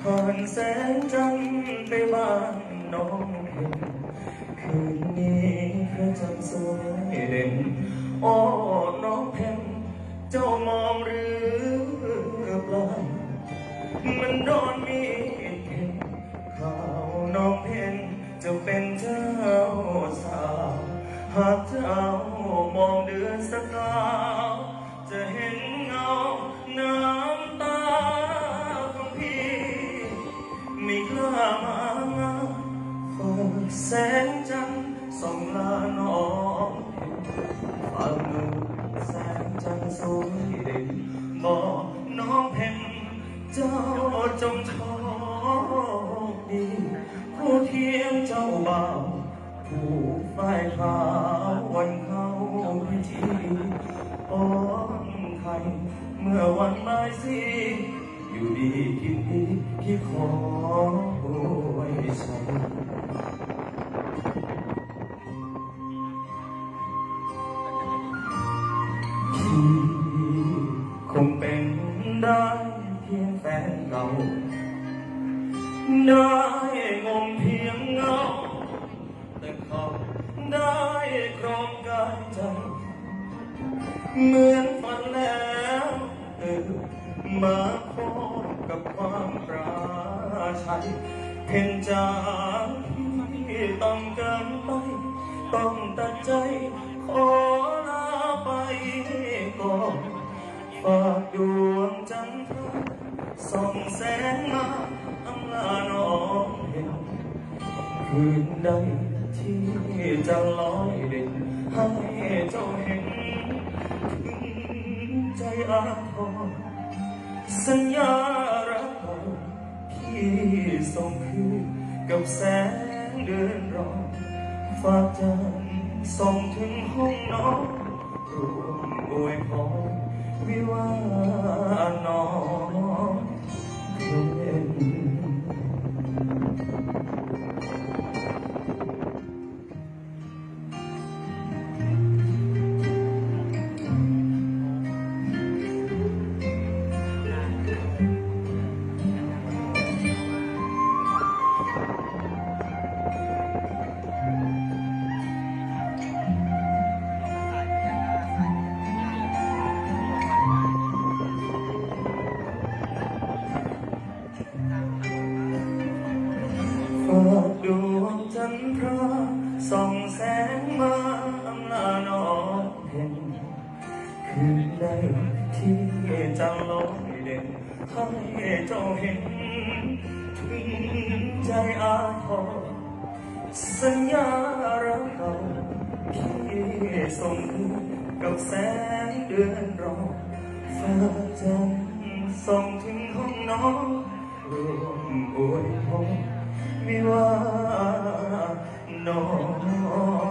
ผ่านแสงจันทร์ไปบ้านน้องเห็นคืนนี้พระจันทร์สวยเด่นโอ้ หากเจ้ามองเดือนสกาวจะเห็นเงาน้ำตาของพี่ไม่กล้ามางานฝากแสงจันทร์ส่องลาน้องฝากมือแสงจันทร์สวยเด่นบอกน้องเพนเจ้าจงโชคดีผู้เทียมเจ้าบ่าว ผู้ฝ่ายขาววันเข้าพิธีป้อนไทยเมื่อวันไม่สีอยู่ดีกินดีที่ขอไว้ใช้พี่คงเป็นได้เพียงแฟนเก่าได้งมเพียงเงา แต่เขาได้ครองกายใจ เหมือนฝันแล้วตื่นมาพบกับความปราชัยเห็นจากที่ต้องเกินไป ต้องตัดใจขอลาไปก่อนฝากดวงจันทร์ส่องแสงมาอำลาน้องเห็นคืนใด ที่จะลอยเด่นให้เจ้าเห็นใจอาทรสัญญารักเราพี่ส่งคืนกับแสงเดือนรอฝากจันทร์ส่งถึงห้องนอนรวมอวยพรวิวา วงจันทราส่องแสงมาอำลานองเพ็ญคืนใดที่จะลอยเด่นให้เจ้าเห็นถึงใจอาทรสัญญารักเก่าที่ส่งกับแสงเดือนรอฟ้าจันทร์ส่องถึงห้องนอนรวมอวยพรวิวา no, no.